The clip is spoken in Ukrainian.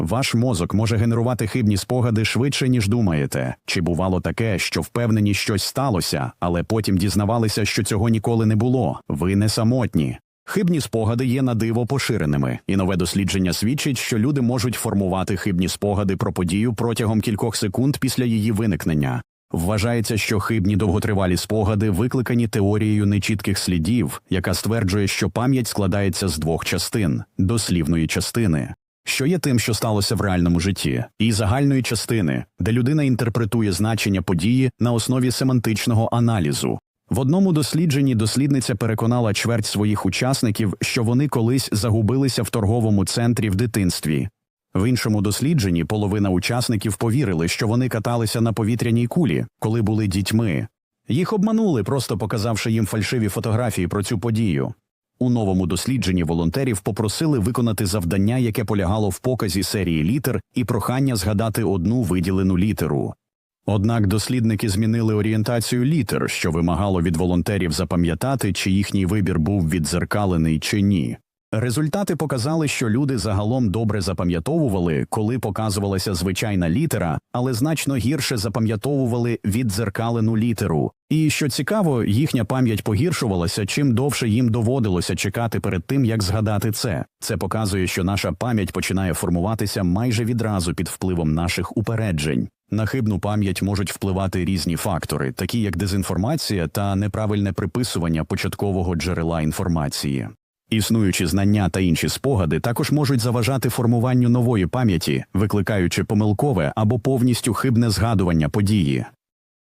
Ваш мозок може генерувати хибні спогади швидше, ніж думаєте. Чи бувало таке, що впевнені щось сталося, але потім дізнавалися, що цього ніколи не було? Ви не самотні. Хибні спогади є на диво поширеними, і нове дослідження свідчить, що люди можуть формувати хибні спогади про подію протягом кількох секунд після її виникнення. Вважається, що хибні довготривалі спогади викликані теорією нечітких слідів, яка стверджує, що пам'ять складається з двох частин дослівної частини, що є тим, що сталося в реальному житті, і загальної частини, де людина інтерпретує значення події на основі семантичного аналізу. В одному дослідженні дослідниця переконала чверть своїх учасників, що вони колись загубилися в торговому центрі в дитинстві. В іншому дослідженні половина учасників повірили, що вони каталися на повітряній кулі, коли були дітьми. Їх обманули, просто показавши їм фальшиві фотографії про цю подію. У новому дослідженні волонтерів попросили виконати завдання, яке полягало в показі серії літер і прохання згадати одну виділену літеру. Однак дослідники змінили орієнтацію літер, що вимагало від волонтерів запам'ятати, чи їхній вибір був віддзеркалений чи ні. Результати показали, що люди загалом добре запам'ятовували, коли показувалася звичайна літера, але значно гірше запам'ятовували віддзеркалену літеру. І що цікаво, їхня пам'ять погіршувалася, чим довше їм доводилося чекати перед тим, як згадати це. Це показує, що наша пам'ять починає формуватися майже відразу під впливом наших упереджень. На хибну пам'ять можуть впливати різні фактори, такі як дезінформація та неправильне приписування початкового джерела інформації. Існуючі знання та інші спогади також можуть заважати формуванню нової пам'яті, викликаючи помилкове або повністю хибне згадування події.